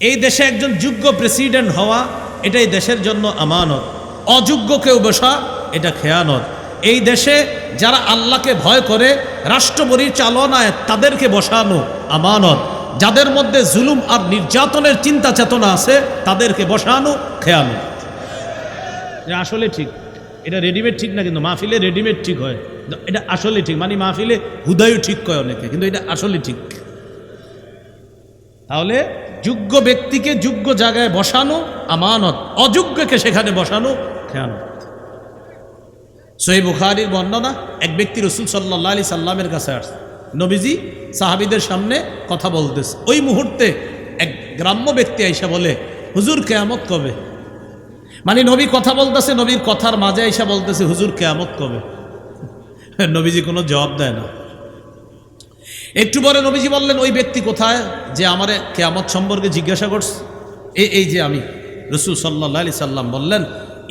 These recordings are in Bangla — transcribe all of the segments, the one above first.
এই দেশে একজন যোগ্য প্রেসিডেন্ট হওয়া, এটাই দেশের জন্য আমানত। অযোগ্য কেউ বসা, এটা খেয়ানত। এই দেশে যারা আল্লাহকে ভয় করে, রাষ্ট্র পরিচালনায় তাদেরকে বসানো আমানত। যাদের মধ্যে জুলুম আর নির্যাতনের চিন্তা চেতনা আছে, তাদেরকে বসানো খেয়ানত। আসলে ঠিক। এটা রেডিমেড ঠিক না, কিন্তু মাহফিলে রেডিমেড ঠিক হয়। এটা আসলে ঠিক। মানে মাহফিলে হুদায়ও ঠিক কয় অনেকে, কিন্তু এটা আসলে ঠিক। তাহলে যোগ্য ব্যক্তিকে যোগ্য জায়গায় বসানো, আমানত, অযোগ্যকে সেখানে বসানো, খেয়ানত। সহি বুখারির বর্ণনা, এক ব্যক্তি রসুল সাল্লাহ আলি সাল্লামের কাছে আসছে। নবীজি সাহাবিদের সামনে কথা বলতেছে। ওই মুহূর্তে এক গ্রাম্য ব্যক্তি আইসা বলে, হুজুর, কেয়ামত কবে? মানে নবী কথা বলতেছে, নবীর কথার মাঝে আইসা বলতেছে, হুজুর, কেয়ামত কবে? নবীজি কোনো জবাব দেয় না। একটু পরে নবীজি বললেন, ওই ব্যক্তি কোথায় যে আমারে কেয়ামত সম্পর্কে জিজ্ঞাসা করছে? এই এই যে আমি, রসুল সাল্লাহ আলি সাল্লাম বললেন,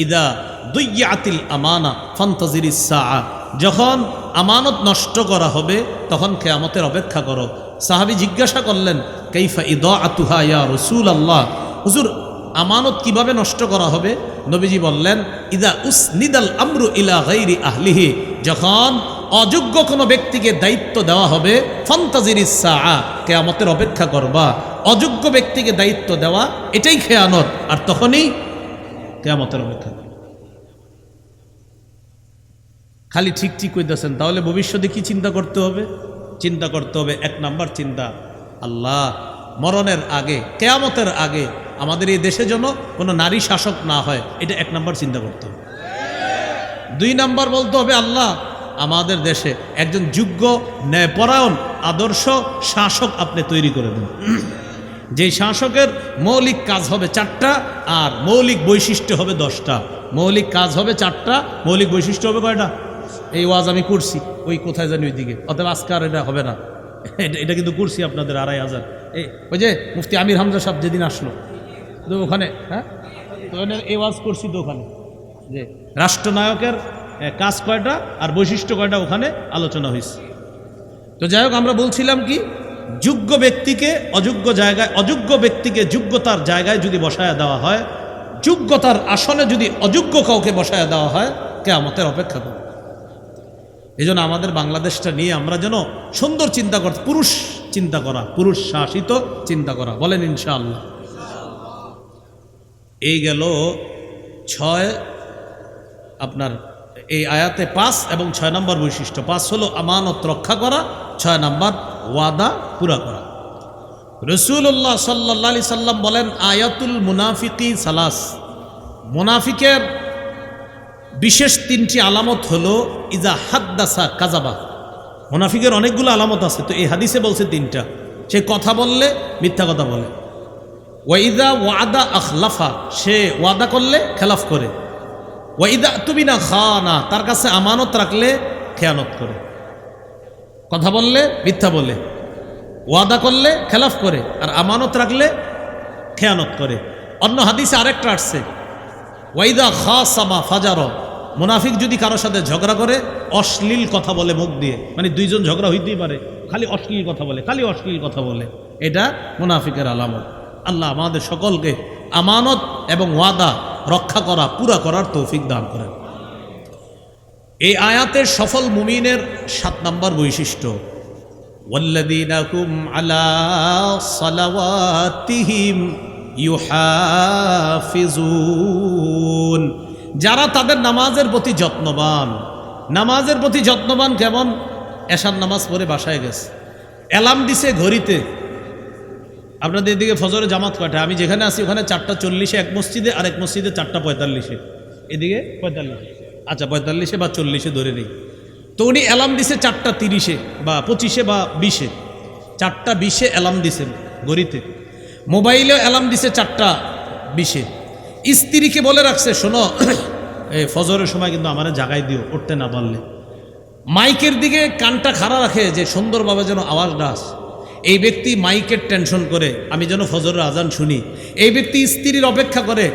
ইদা দুইয়াতিল আমানা ফন্তজির যখন আমানত নষ্ট করা হবে, তখন কেয়ামতের অপেক্ষা করো। সাহাবি জিজ্ঞাসা করলেন কৈফা ইদ আতুহা ইয়া রসুল আল্লাহ হুজুর, আমানত কীভাবে নষ্ট করা হবে? নবীজি বললেন, ইদা উস নিদাল আমরু ইলা গৈরি আহলিহি। যখন অযোগ্য কোনো ব্যক্তিকে দায়িত্ব দেওয়া হবে, ফন্তাজির ইসা কেয়ামতের অপেক্ষা করবা। অযোগ্য ব্যক্তিকে দায়িত্ব দেওয়া, এটাই খেয়ানত। আর তখনই কেয়ামতের অপেক্ষা। খালি ঠিক ঠিক কইতেছেন, তাহলে ভবিষ্যতে কি চিন্তা করতে হবে? চিন্তা করতে হবে, এক নাম্বার চিন্তা, আল্লাহ মরণের আগে, কেয়ামতের আগে আমাদের এই দেশে যেন কোনো নারী শাসক না হয়, এটা এক নাম্বার চিন্তা করতে হবে। দুই নাম্বার বলতে হবে, আল্লাহ আমাদের দেশে একজন যোগ্য, ন্যায়পরায়ণ, আদর্শ শাসক আপনি তৈরি করে দেন। যেই শাসকের মৌলিক কাজ হবে চারটা, আর মৌলিক বৈশিষ্ট্য হবে দশটা। মৌলিক কাজ হবে চারটা, মৌলিক বৈশিষ্ট্য হবে কয়টা? এই ওয়াজ আমি করছি, ওই কোথায় জানি ওইদিকে। অতএব আজকে আর এটা হবে না। এটা কিন্তু করছি আপনাদের আড়াই হাজার। এই, ওই যে মুফতি আমির হামজা সাহেব যেদিন আসলো, তো ওখানে হ্যাঁ? তো এই ওয়াজ করছি তো ওখানে। যে রাষ্ট্রনায়কের কাজ কয়টা আর বৈশিষ্ট্য কয়টা ওখানে আলোচনা হয়েছে। তো যাই হোক, আমরা বলছিলাম কি, যোগ্য ব্যক্তিকে অযোগ্য জায়গায় অযোগ্য ব্যক্তিকে যোগ্যতার জায়গায় যদি বসায় দেওয়া হয়, যোগ্যতার আসনে যদি অযোগ্য কাউকে বসায় দেওয়া হয় কে কেয়ামতের অপেক্ষা করবে। এই জন্য আমাদের বাংলাদেশটা নিয়ে আমরা যেন সুন্দর চিন্তা করতে পুরুষ চিন্তা করা, পুরুষ শাসিত চিন্তা করা। বলেন ইনশাআল্লাহ। এই গেল ছয়, আপনার এই আয়াতে পাঁচ এবং ছয় নম্বর বৈশিষ্ট্য। পাঁচ হলো আমানত রক্ষা করা, ছয় নম্বর ওয়াদা পুরা করা। রসুল্লাহ সাল্লা সাল্লাম বলেন, আয়াতুল মুনাফিকি সালাস। মুনাফিকের বিশেষ তিনটি আলামত হলো ইজা হাদ্দাসা কাজাবা মুনাফিকের অনেকগুলো আলামত আছে, তো এই হাদিসে বলছে তিনটা। সে কথা বললে, মিথ্যা কথা বলে। ওয়াইদা ওয়াদা আখলাফা। সে ওয়াদা করলে, খেলাফ করে। ওয়াইদা তুমি না খানা, তার কাছে আমানত রাখলে খেয়ানত করে। কথা বললে, মিথ্যা বলে। ওয়াদা করলে খেলাফ করে, আর আমানত রাখলে খেয়ানত করে। অন্য হাদিসে আরেকটা আসছে, ওয়াইদা খাসামা ফাজার, মুনাফিক যদি কারোর সাথে ঝগড়া করে, অশ্লীল কথা বলে মুখ দিয়ে মানে দুইজন ঝগড়া হইতেই পারে, খালি অশ্লীল কথা বলে, খালি অশ্লীল কথা বলে, এটা মুনাফিকের আলামত। আল্লাহ আমাদের সকলকে আমানত এবং ওয়াদা রক্ষা করা, পুরা করার তৌফিক দান করেন। এই আয়াতের সফল মুমিনের সাত নম্বর বৈশিষ্ট্য আলা সালাওয়াতিহিম যারা তাদের নামাজের প্রতি যত্নবান, নামাজের প্রতি যত্নবান কেমন? এসার নামাজ পড়ে বাসায় গেছে। অ্যালার্ম দিছে ঘড়িতে। আপনাদের এদিকে ফজরে জামাত কয়টা? আমি যেখানে আছি ওখানে চারটা চল্লিশে এক মসজিদে আর এক মসজিদে চারটা পঁয়তাল্লিশে। এদিকে? পঁয়তাল্লিশে। আচ্ছা পঁয়তাল্লিশে বা চল্লিশে ধরে নেই। তো উনি অ্যালার্ম দিছে চারটা তিরিশে বা পঁচিশে বা বিশে। চারটা বিশে অ্যালার্ম দিছেন গড়িতে মোবাইলেও অ্যালার্ম দিছে চারটা বিশে। স্ত্রীকে বলে রাখছে শোনো এই ফজরের সময় কিন্তু আমার জাগায় দিও উঠতে না পারলে। মাইকের দিকে কানটা খাড়া রাখে যে সুন্দরভাবে যেন আওয়াজটা আসে এই ব্যক্তি মাইকের টেনশন করে, আমি যেন ফজরের আজান শুনি। এই ব্যক্তি স্ত্রীর অপেক্ষা করে,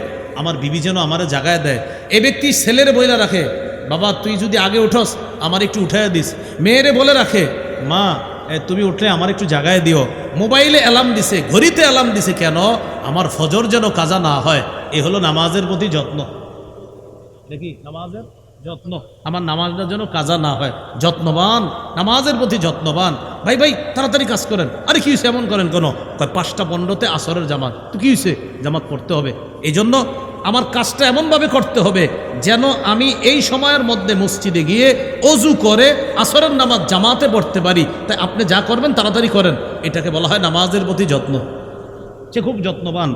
আমার বিবি যেন আমার জাগায় দেয়। এই ব্যক্তি ছেলের বইলা রাখে, বাবা, তুই যদি আগে উঠস, আমার একটু উঠাইয়া দিস। মেয়েরে বলে রাখে, মা তুমি উঠলে আমার একটু জাগায় দিও। মোবাইলে অ্যালার্ম দিছে, ঘড়িতে অ্যালার্ম দিছে কেন? আমার ফজর যেন কাজা না হয়, এ হলো নামাজের প্রতি যত্ন। দেখি নামাজের? যত্ন। আমার নামাজটা যেন কাজা না হয়। যত্নবান, নামাজের প্রতি যত্নবান। ভাই ভাই, তাড়াতাড়ি কাজ করেন। আরে, কি হয়েছে এমন করেন কোনো? কয়, পাঁচটা পনেরোতে আসরের জামাত। তো কি হয়েছে জামাত পড়তে হবে। এই জন্য আমার কাজটা এমনভাবে করতে হবে যেন আমি এই সময়ের মধ্যে মসজিদে গিয়ে অজু করে আসরের নামাজ জামাতে পড়তে পারি। তাই আপনি যা করবেন, তাড়াতাড়ি করেন। এটাকে বলা হয় নামাজের প্রতি যত্ন। সে খুব যত্নবান।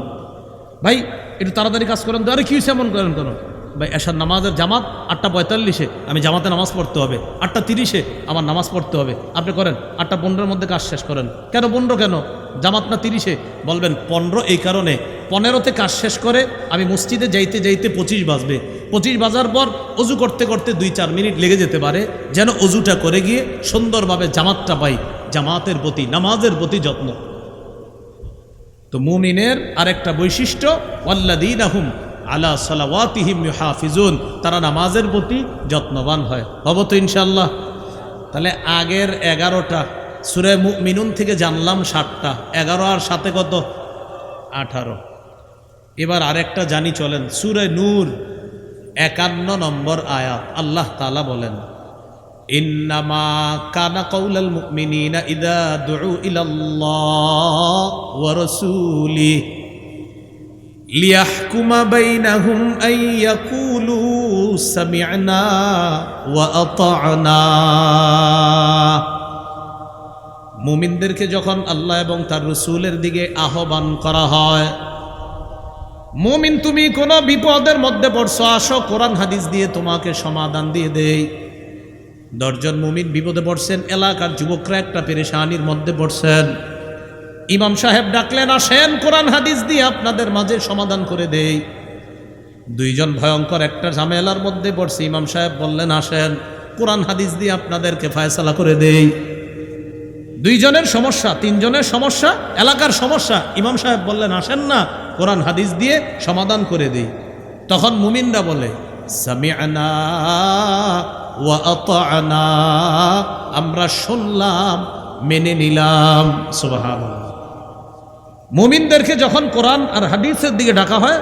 ভাই, একটু তাড়াতাড়ি কাজ করেন তো। আরে, কি হয়েছে এমন করেন কেন? ভাই এসার নামাজের জামাত আটটা পঁয়তাল্লিশে, আমি জামাতে নামাজ পড়তে হবে। আটটা তিরিশে, আমার নামাজ পড়তে হবে। আপনি করেন, আটটা পনেরোর মধ্যে কাজ শেষ করেন। কেন পনেরো কেন? জামাত না তিরিশে? বলবেন, পনেরো এই কারণে। পনেরোতে কাজ শেষ করে, আমি মসজিদে যাইতে যাইতে পঁচিশ বাজবে। পঁচিশ বাজার পর অজু করতে করতে দুই চার মিনিট লেগে যেতে পারে। যেন অজুটা করে গিয়ে সুন্দরভাবে জামাতটা পাই। জামাতের প্রতি, নামাজের প্রতি যত্ন। তো মুমিনের আরেকটা বৈশিষ্ট্য ওয়াল্লাদিন আহুম আলা সালাওয়াতিহিম হাফিজুন তারা নামাজের প্রতি যত্নবান হয়। হব তো ইনশাল্লাহ তাহলে আগের এগারোটা, সুরে মিনুন থেকে জানলাম ষাটটা এগারো আর সাথে কত? আঠারো। এবার আরেকটা জানি চলেন। সুরে নূর, একান্ন নম্বর আয়াত। আল্লাহ তালা বলেন, ইন্নামা কানা ওয়া রাসূলিহি। লিয়াহকুমা বাইনাহুম আন ইয়াকুলু সামি'না ওয়া আতা'না মুমিনদেরকে যখন আল্লাহ এবং তার রসুলের দিকে আহ্বান করা হয়, মুমিন তুমি কোনো বিপদের মধ্যে পড়ছো, আসো, কোরআন হাদিস দিয়ে তোমাকে সমাধান দিয়ে দেই। দশজন মুমিন বিপদে পড়ছেন, এলাকার যুবকরা একটা পেরেশানির মধ্যে পড়ছেন। ইমাম সাহেব ডাকলেন, আসেন, কোরআন হাদিস দিয়ে আপনাদের মাঝে সমাধান করে দেই। দুইজন ভয়ঙ্কর একটা ঝামেলার মধ্যে পড়ছে। ইমাম সাহেব বললেন, আসেন, কোরআন হাদিস দিয়ে আপনাদেরকে ফায়সালা করে দেই। দুইজনের সমস্যা, তিনজনের সমস্যা, এলাকার সমস্যা। ইমাম সাহেব বললেন, আসেন না, কোরআন হাদিস দিয়ে সমাধান করে দিই। তখন মুমিনরা বলে আমরা শুনলাম, মেনে নিলাম। সুবহানাল্লাহ। মুমিনদেরকে যখন কোরআন আর হাদিসের দিকে ডাকা হয়,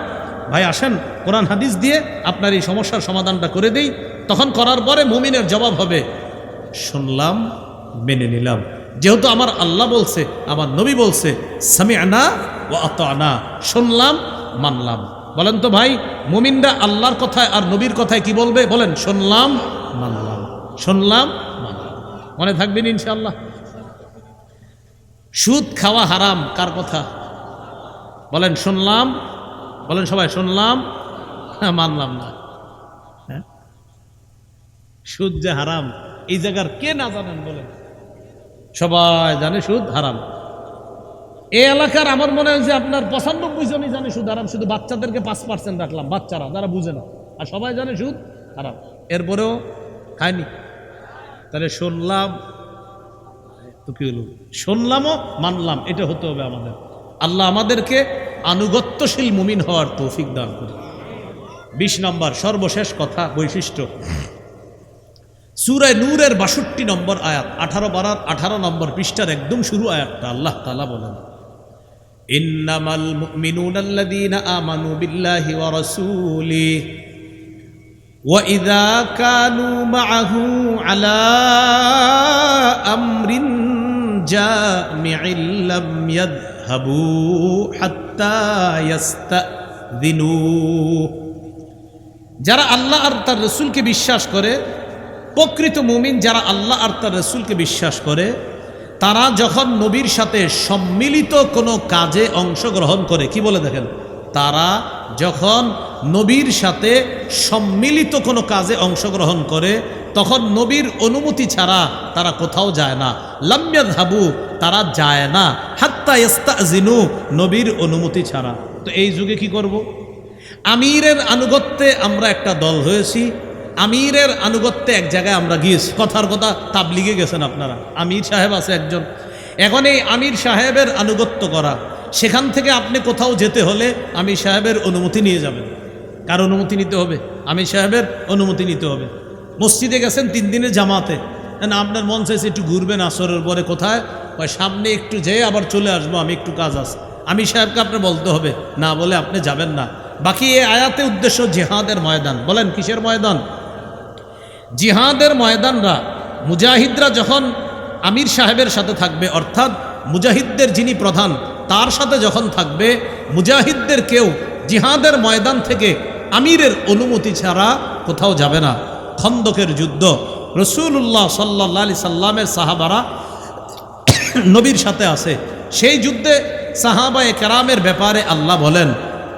ভাই, আসেন, কোরআন, হাদিস দিয়ে আপনার এই সমস্যার সমাধানটা করে দেই। তখন করার পরে মুমিনের জবাব হবে, শুনলাম, মেনে নিলাম। যেহেতু আমার আল্লাহ বলছে, আমার নবী বলছে সামি আনা ও আত আনা শুনলাম, মানলাম। বলেন তো ভাই, মুমিনরা আল্লাহর কথায় আর নবীর কথায় কি বলবে? বলেন, শুনলাম, মানলাম। শুনলাম, মানলাম। মনে থাকবেন ইনশাআল্লাহ। সুদ খাওয়া হারাম কার কথা? বলেন শুনলাম। বলেন সবাই শুনলাম। হ্যাঁ, মানলাম না। হ্যাঁ? সুদ যে হারাম এই জায়গার কে না জানেন বলেন? সবাই জানে সুদ হারাম। এই এলাকার আমার মনে হয় যে আপনার পঁচানব্বই জনই জানে সুদ হারাম শুধু বাচ্চাদেরকে পাঁচ পার্সেন্ট রাখলাম বাচ্চারা যারা বুঝে না। আর সবাই জানে সুদ হারাম। এরপরেও খায়নি। তাহলে শুনলাম তো কী হলো, শুনলামও মানলাম, এটা হতে হবে আমাদের। আল্লাহ আমাদেরকে আনুগত্যশীল মুমিন হওয়ার তৌফিক দান করে বিশ নম্বর, সর্বশেষ কথা, বৈশিষ্ট্য। সুরায় নূরের বাষট্টি নম্বর আয়াত, আঠারো বারার আঠারো নম্বর পৃষ্ঠার একদম শুরু আয়াতটা আল্লাহ তালা বলেন। ইন্নামাল جامع لم يذهبوا حتى يستأذنوه যারা আল্লাহ আর তার রসুলকে বিশ্বাস করে প্রকৃত মুমিন যারা আল্লাহ আর তার রসুলকে বিশ্বাস করে তারা যখন নবীর সাথে সম্মিলিত কোনো কাজে অংশগ্রহণ করে কি বলে দেখেন তারা যখন নবীর সাথে সম্মিলিত কোনো কাজে অংশগ্রহণ করে, তখন নবীর অনুমতি ছাড়া তারা কোথাও যায় না। লাম্যা ধাবু তারা যায় না। হাত্তা ইস্তা জিনু নবীর অনুমতি ছাড়া। তো এই যুগে কি করব। আমিরের আনুগত্যে আমরা একটা দল হয়েছি। আমিরের আনুগত্যে এক জায়গায় আমরা গিয়েছি। কথার কথা তাবলিগে গেছেন আপনারা। আমির সাহেব আছে একজন। এখন এই আমির সাহেবের আনুগত্য করা। সেখান থেকে আপনি কোথাও যেতে হলে আমি সাহেবের অনুমতি নিয়ে যাবেন। কার অনুমতি নিতে হবে? আমি সাহেবের অনুমতি নিতে হবে। মসজিদে গেছেন তিন দিনের জামাতে। না আপনার মন চাইছে একটু ঘুরবেন আসরের পরে কোথায়? ওই সামনে একটু যেয়ে আবার চলে আসব, আমি একটু কাজ আছে। আমি সাহেবকে আপনি বলতে হবে, না বলে আপনি যাবেন না। বাকি এ আয়াতে উদ্দেশ্য জেহাদের ময়দান। বলেন, কিসের ময়দান? জিহাদের ময়দানরা মুজাহিদরা যখন আমির সাহেবের সাথে থাকবে, অর্থাৎ মুজাহিদদের যিনি প্রধান তার সাথে যখন থাকবে, মুজাহিদদের কেউ জিহাদের ময়দান থেকে আমিরের অনুমতি ছাড়া কোথাও যাবে না। খন্দকের যুদ্ধ। রসুল্লাহ সাল্লাহ আলি সাল্লামের সাহাবারা নবীর সাথে আছে। সেই যুদ্ধে সাহাবায়ে কেরামের ব্যাপারে আল্লাহ বলেন,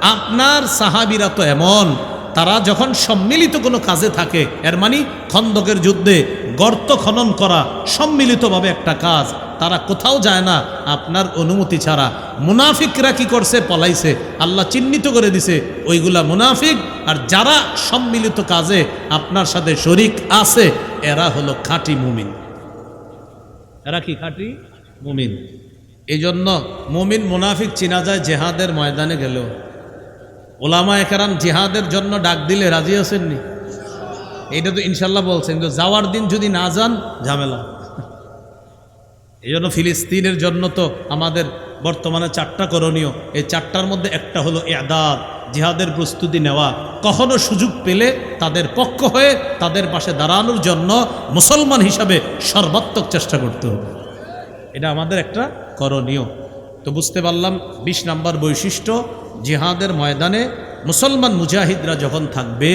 আপনার সাহাবিরা তো এমন, তারা যখন সম্মিলিত কোনো কাজে থাকে, এর মানে খন্দকের যুদ্ধে গর্ত খনন করা সম্মিলিতভাবে একটা কাজ তারা কোথাও যায় না। আপনার অনুমতি ছাড়া। মুনাফিকরা কি করছে? পলাইছে। আল্লাহ চিহ্নিত করে দিছে, ওইগুলা মুনাফিক আর যারা সম্মিলিত কাজে আপনার সাথে শরিক আছে, এরা হলো খাঁটি মুমিন। এরা কি খাঁটি? মুমিন। এই জন্য মুমিন মুনাফিক চিনা যায় জেহাদের ময়দানে গেলেও। ওলামা একরাম জেহাদের জন্য ডাক দিলে রাজি আছেননি? এইটা তো ইনশাল্লাহ বলছেন, কিন্তু যাওয়ার দিন যদি না যান, ঝামেলা। এই জন্য ফিলিস্তিনের জন্য তো আমাদের বর্তমানে চারটা করণীয়। এই চারটার মধ্যে একটা হলো এদাদ জিহাদের প্রস্তুতি নেওয়া। কখনো সুযোগ পেলে তাদের পক্ষ হয়ে তাদের পাশে দাঁড়ানোর জন্য মুসলমান হিসাবে সর্বাত্মক চেষ্টা করতে হবে। এটা আমাদের একটা করণীয়। তো বুঝতে পারলাম, বিশ নাম্বার বৈশিষ্ট্য, জিহাদের ময়দানে মুসলমান মুজাহিদরা যখন থাকবে,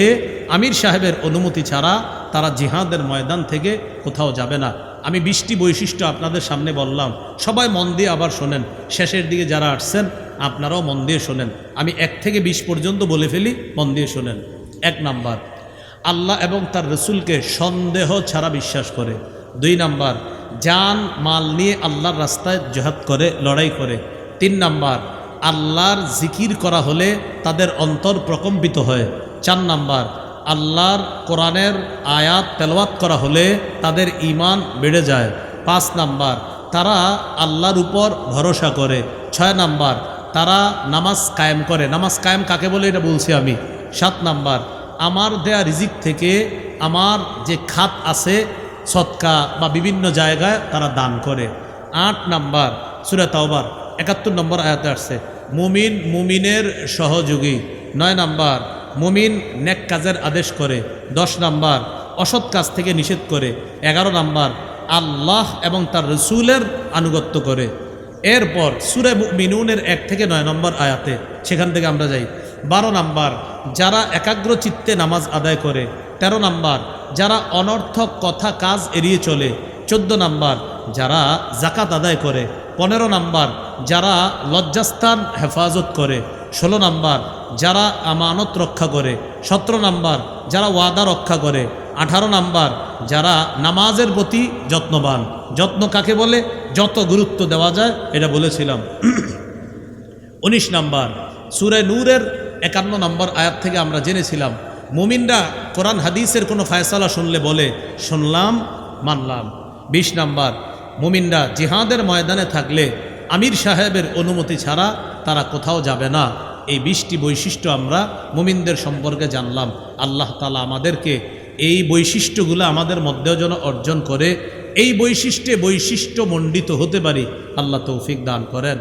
আমির সাহেবের অনুমতি ছাড়া তারা জিহাদের ময়দান থেকে কোথাও যাবে না। আমি বিশটি বৈশিষ্ট্য আপনাদের সামনে বললাম। সবাই মন দিয়ে আবার শোনেন। শেষের দিকে যারা আসছেন, আপনারাও মন দিয়ে শোনেন। আমি এক থেকে বিশ পর্যন্ত বলে ফেলি, মন দিয়ে শোনেন। এক নাম্বার, আল্লাহ এবং তার রসুলকে সন্দেহ ছাড়া বিশ্বাস করে। দুই নাম্বার জান মাল নিয়ে আল্লাহর রাস্তায় জহাদ করে, লড়াই করে। তিন নাম্বার, আল্লাহর জিকির করা হলে তাদের অন্তর প্রকম্পিত হয়। চার নাম্বার আল্লাহর কোরআনের আয়াত তেলওয়াত করা হলে তাদের ইমান বেড়ে যায়। পাঁচ নাম্বার, তারা আল্লাহর উপর ভরসা করে। ছয় নাম্বার, তারা নামাজ কায়েম করে। নামাজ কায়েম কাকে বলে এটা বলছি আমি? সাত নাম্বার, আমার দেয়া রিজিক থেকে আমার যে খাত আছে, সৎকা বা বিভিন্ন জায়গায় তারা দান করে। আট নাম্বার, সুরে তাওবার, একাত্তর নম্বর আয়াতে আসছে, মুমিন মুমিনের সহযোগী। নয় নাম্বার মুমিন নেক কাজের আদেশ করে, দশ নাম্বার অসৎ কাজ থেকে নিষেধ করে, এগারো নাম্বার আল্লাহ এবং তার রসুলের আনুগত্য করে। এরপর সুরে মিনুনের এক থেকে নয় নম্বর আয়াতে, সেখান থেকে আমরা যাই। বারো নাম্বার, যারা একাগ্র চিত্তে নামাজ আদায় করে। ১৩ নাম্বার, যারা অনর্থক কথা কাজ এড়িয়ে চলে। চোদ্দ নাম্বার, যারা জাকাত আদায় করে। পনেরো নাম্বার, যারা লজ্জাস্থান হেফাজত করে। ষোলো নাম্বার, যারা আমানত রক্ষা করে। সতেরো নাম্বার, যারা ওয়াদা রক্ষা করে। আঠারো নাম্বার, যারা নামাজের প্রতি যত্নবান। যত্ন কাকে বলে? যত গুরুত্ব দেওয়া যায়, এটা বলেছিলাম। উনিশ নাম্বার, সুরে নূরের একান্ন নম্বর আয়াত থেকে আমরা জেনেছিলাম। মুমিনরা কোরআন হাদিসের কোনো ফায়সালা শুনলে বলে, শুনলাম, মানলাম। বিশ নাম্বার, মুমিনরা জিহাদের ময়দানে থাকলে আমির সাহেবের অনুমতি ছাড়া তারা কোথাও যাবে না। এই বিশটি বৈশিষ্ট্য আমরা মুমিনদের সম্পর্কে জানলাম। আল্লাহ তালা আমাদেরকে এই বৈশিষ্ট্যগুলো আমাদের মধ্যেও যেন অর্জন করে। এই বৈশিষ্ট্যে বৈশিষ্ট্য মণ্ডিত হতে পারি। আল্লাহ তৌফিক দান করেন।